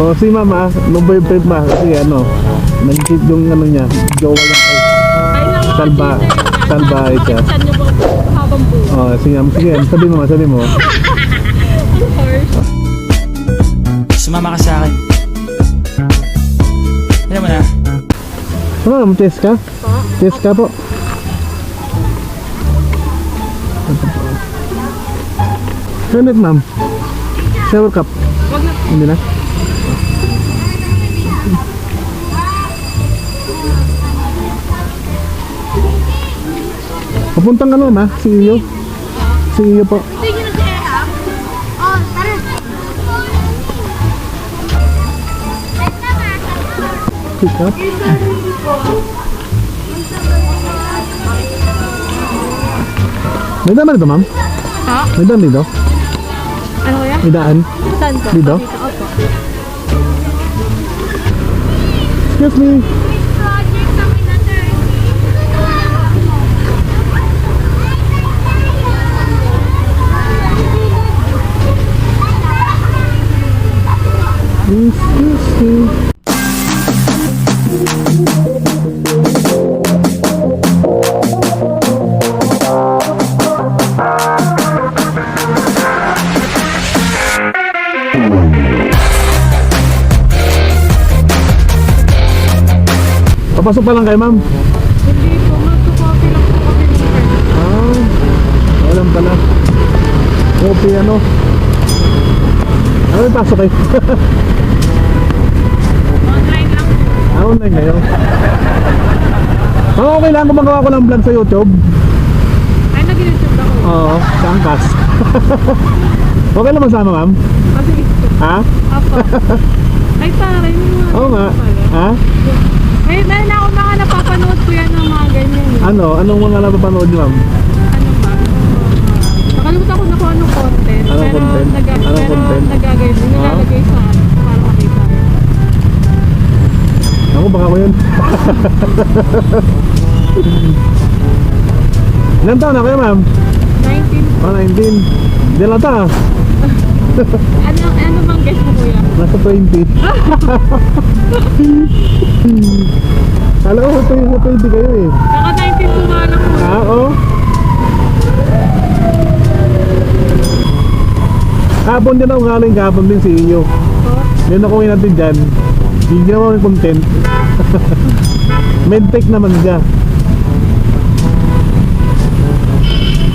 O si mama, no boyfriend ma kasi ano, nag-cheat yung ano niya, jowa niya kay Ay, lang ako Salba, eh. salbahe siya. Habang buhay? Oh, sige, sige, sabi mo, sabi mo. Sumama ka sa akin. Alam mo na, Ma'am, test ka? Po? Test ka po. Helmet ma'am. Shower cup. Wag na. Hindi na. Papuntang ano ma? Si iyo? Si iyo po. Na. Pick up. May daan ba dito ma'am? Ha? May daan dito? Ano kaya? May daan? Saan po? Dito? Opo. Excuse me. Papasok pa lang kayo, ma'am. Hindi po. Magkukopi lang po kami. Ah, alam pala. Kopi ano? Ano yung pasok kayo? Online lang po. ah, online kayo? Ah, okay lang kung magawa ko ng vlog sa YouTube. Ay, nag-YouTube ako. Oo, sa angkas. okay lang masama, ma'am? Kasi Ha? Apo. Ay, taray mo. Oo nga. Ha? May meron na ako mga napapanood ko yan ng mga ganyan. eh. Ano? Anong mga napapanood niyo, ma'am? Ano ba? Nakalimutan ko na kung anong content. Anong pero content? Naga, Anong pero content? nagagay, nilalagay sa ano, para makita. Ako, baka ko yun. Ilan taon na kayo, ma'am? 19. Oh, 19. Hindi lang ta. Ano, ano bang guess mo kuya? Nasa 20. Kala ko sa 20 kayo eh. Naka 19 ko nga lang kuya. Ah, oo. Kahapon din ako galing kahapon din si iyo. Oh, Then ako natin dyan. Hindi ginawa ng content. Medtech naman siya.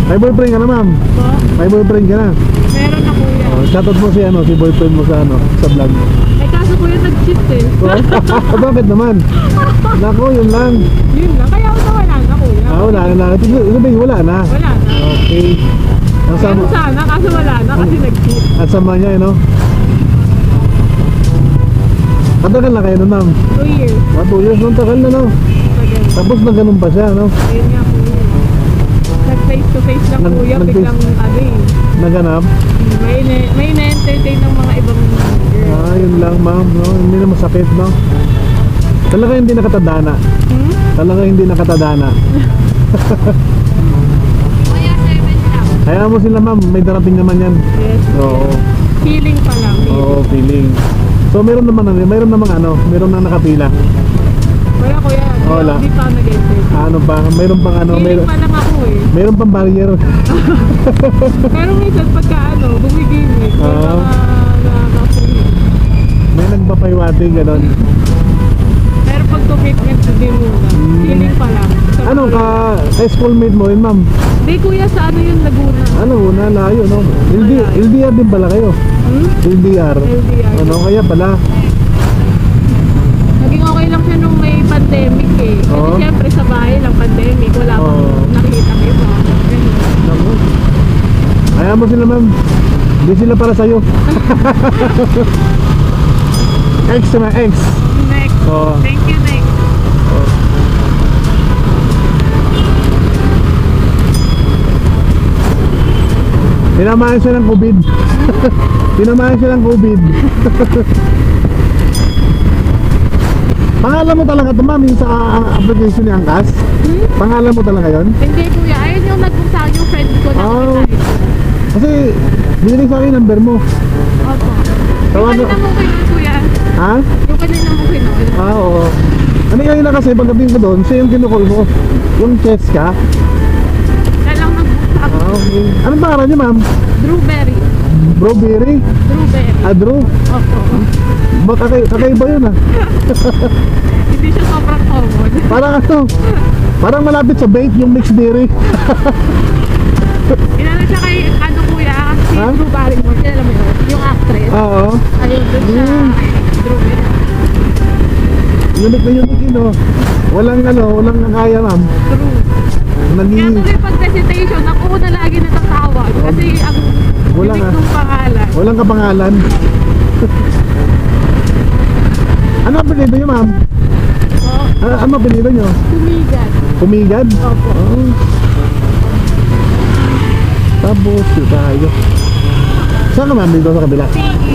May boyfriend ka na ma'am. oh, May boyfriend ka na. meron na kuya. Oh, shoutout mo si ano, si boyfriend mo sa ano, sa vlog. Ay kaso kuya nag-cheat eh. Oh, bakit naman? Nako, yun lang. Yun lang. Kaya ako wala na kuya. Ah, wala na. Ito, ito yung wala na? Wala na. Okay. Ang sama, Meron sana kaso wala na kasi nag-cheat. ang sama niya, eh, no? Matagal na kayo nun, ma'am. 2 years. Mga 2 years, nung tagal na, no? Tagal. Tapos na ganun pa siya, no? Ayun nga kuya. Nag face to face lang Nag- kuya. nag-face- Biglang ano eh. Naganap. May, na- may na-entertain ng mga ibang girl. Ah, yun lang, ma'am, no? Hindi na masakit, no? Talaga hindi nakatadana. Hmm? Talaga hindi nakatadana. Kuya, 7 lang. Kaya mo sila, ma'am. May darating naman yan. Yes. Oo. Feeling pa lang. feeling. Oo, feeling. So, meron naman, ano, meron namang ano, meron na nakapila. Wala kuya. Wala. Hindi pa ako nag-entertain. Ano pa, meron pang ano, Feeling meron, pa lang ako eh. meron pang barrier. Pero minsan pagka ano, bumigimik. May Ah. mga nakaka-free. May nagpapaiwati, gano'n. Commitment, hindi muna. Feeling pa lang. Sa Hmm. Ano ka, high schoolmate mo yun, ma'am? Hindi kuya, sa ano yung Laguna? Ano, una, layo, no? LD, LDR din pala kayo. Hmm? LDR. LDR. Ano, kaya pala. Naging okay lang siya nung may pandemic eh. Kasi Oo. syempre sa bahay lang pandemic, wala pang Oo. nakita ko iba. Ganun. Naku. Kaya mo sila, ma'am. Hindi sila para sa'yo. X na, X. Oo. Thank you, next. Tinamaan siya ng COVID. Tinamaan siya ng COVID. Pangalan mo talaga ito, ma'am, yung sa ah, application ni Angkas? Hmm? Pangalan mo talaga yon? Hindi kuya, ayun yung akin yung friend ko na Oh. oh. Kasi, binigay sa akin yung number mo. Opo. Tawagan- Ipalitan mo ko yun kuya. kasi pagdating ko doon, siya yung kinukul ko. Yung chest ka. Kaya lang nag-book ako. Ah, okay. Anong pangalan niyo, ma'am? Drewberry. Brawberry? Drewberry. Adro? Opo. Ba't kakay, kakaiba yun ah? Hindi siya sobrang common. Parang ano? Parang malapit sa bait yung mixed berry. Inano siya kay ano kuya, si Ha? Drew Barrymore. Kilala mo yun? Yung actress. Oo. Ayun, doon siya. Mm. Drewberry. Unique na unique yun oh. Walang ano, walang nakaya ma'am. True. Kaya Naging... tuloy pag presentation, ako na lagi natatawag. Kasi ang Wala unique nga. nung pangalan. Walang kapangalan. ano ang apelido niyo ma'am? So, Ano, ano ang apelido niyo? tumigan. Pumigad? Opo. Oo. Tapos, yun tayo. Saan ka ma'am dito sa kabila? Sige.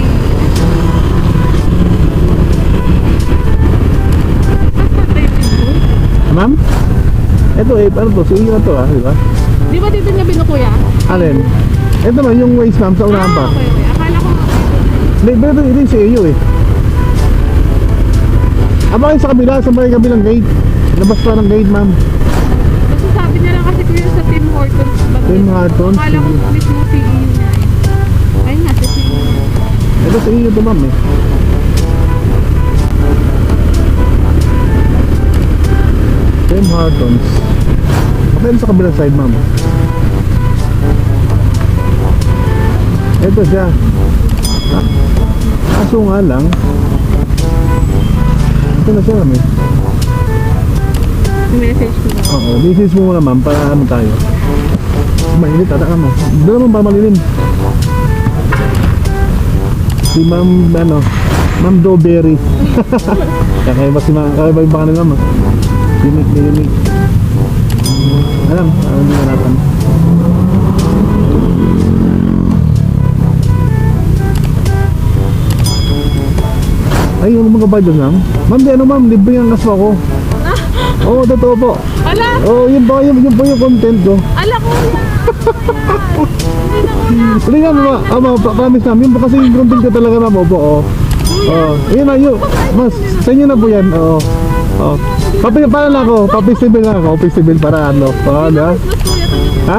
Ma'am? Ito eh, ano to? Si Iyo na to ah, di ba? Di ba dito niya binukuya? Alin? Ito na, yung waist ma'am, sa unahan pa. Ah, okay, okay. Akala ko Hindi, pero ito, ito yung si Iyo eh. Ah, bakit sa kabila? Sa may kabilang gate? Labas pa ng gate ma'am. Basta sabi niya lang kasi kuya sa Tim Hortons. ba? Tim Hortons? Akala ko mismo si Ian niya. eh. Ayun nga, si Hortons. Ito Iyo to ma'am eh. Tim Hortons. Kapag sa kabilang side ma'am. Ito siya. Ah, kaso nga lang. Ito na siya ma'am eh. message ko na. Oo, message mo muna ma'am para ano tayo. Mainit ata ka mo. Doon naman para malilim. Si ma'am, ano, ma'am Doberry. kakaiba si ma'am, kakaiba yung pangalan ma'am. Ah. Na unique. Alam, alam mo natin. Ay, yung mga ba dyan ma'am? Di ano ma'am, libre yung kasma ko. Oo, totoo po. Ala! Oo, yun po, yun, yun po yung content ko. Ala ko na! Hindi nga, mama, ah, mama, pa- promise namin, yun po kasi yung content ko talaga ma'am, opo, oo. Oo, yun na, yun, mas, sa inyo na po yan, oo. Oo. Papi, para lang ako, pa-festival lang ako, festival para ano, yung Ha?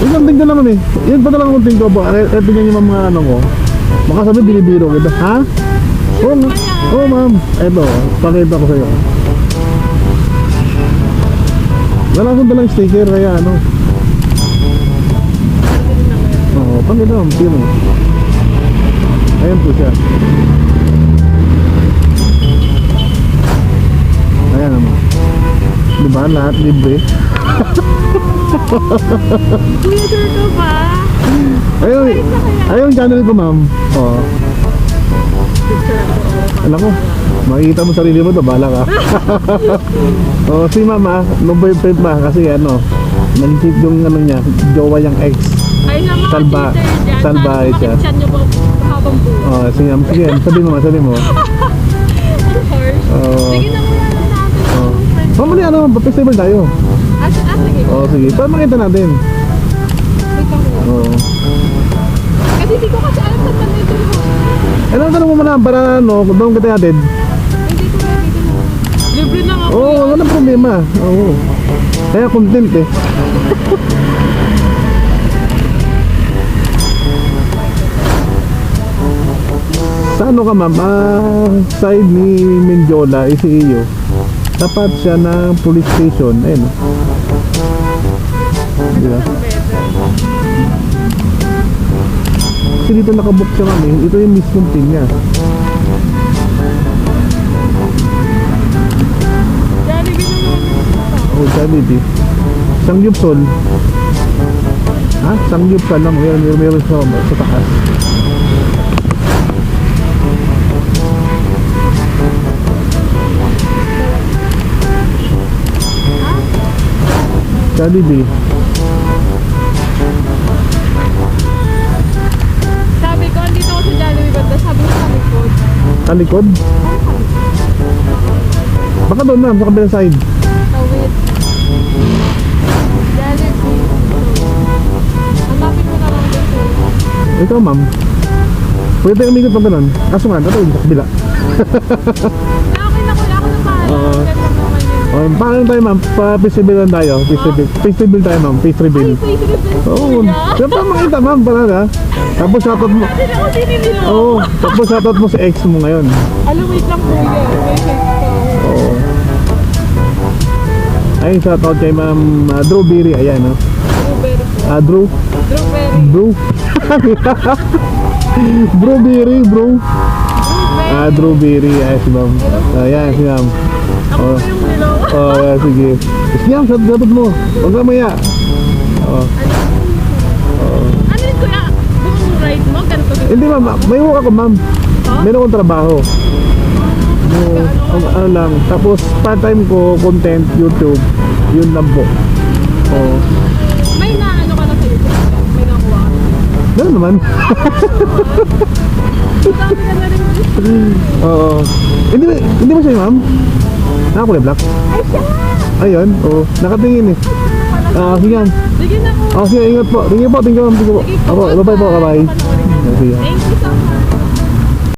Yung content ko naman eh, yun pa talaga content ko po, ito nga yung mga ano ko. Baka sabi, binibiro kita, ha? Oo, ma- oo ma'am, eto, pakita ko sa'yo. Wala akong dalang sticker, kaya ano. Oo, pakita mo. Ayan po siya. Diba, lahat libre. Kuya, sure to ba? Ayun, ayun channel ko, ma'am. Oo. Alam mo, makikita mo sarili mo to, bala ka. Oo, si mama, no boyfriend pa kasi ano, nag-cheat yung ano niya, jowa yung ex. Ay na mga Salba- dyan. salbahe Sana siya. makikichan niyo po habang buhay. Oo, sige, sige, sabi mo, sabi mo. Of course. Oo. Sige na muna. Mamali ano, festival tayo. Ah, s- ah, sige. Oo, sige, para makita natin. Oo. Kasi hindi ko kasi alam sa banda ito. Eh, ano tanong mo muna para ano, kung doon kita natin? Hindi ko na, hindi ko na. Libre na nga Oo, wala problema. Oo. Kaya content eh. Sa ano ka ma'am, ah, side ni Mendiola, iyo. Tapat siya ng police station. Ayun. Di ba? Kasi dito nakabook siya eh. Ito yung mismong pin niya. Oh, Jollibee. Sangyupsol. Ha? Sangyupsal lang. Meron, meron, meron sa, sa taas. Jollibee. Sabi ko, andito ako sa Jollibee banda. Sabi ko sa likod. Talikod? Baka doon ma'am, sa kabilang side. Tawid. Jollibee. Hanapin mo na lang dito. Ikaw ma'am. Pwede tayo umikot pa ganun. Kaso nga, ito sa kabila. Oh, paano tayo ma'am? Pa-festival lang tayo. Festival, festival tayo ma'am. Face reveal. Oo. Oh, Siyempre makita ma'am pala na. Tapos shoutout mo. Oo. Oh, tapos shoutout mo si ex mo ngayon. Alam, wait lang sex pa. Oo. Ayun, shoutout kay ma'am uh, Drew Biri. Ayan, no? Strawberry po. Ah, Drew. Strawberry. Bro. bro Biri, bro. Ah, Drew Biri. Ay, si ma'am. Ayan, si ma'am. Ako Oh. yung nilo. Oh, yeah, sige. Sige, ma'am, shoutout shoutout mo. Huwag ka maya. Oo. Ano yun kuya? Buong ride mo? Ganito din. Hindi ma'am, may work ako ma'am. Meron akong trabaho. No, ang, ano lang. Tapos part-time ko, content, YouTube. Yun lang po. Oo. May na ano ka na sa YouTube? May nakuha ka. Ganun naman. Ang. Oo. Hindi ba, hindi ba siya ma'am? Nakakulay black? Ay, siya nga! Ayun, oo. Nakatingin eh. Ah, sige ma'am. Sige na po. Ah, sige, ingat po. Tingin po, tingin po. Tingin po. Sige po. Ako, bye-bye po, bye-bye. Thank you so much.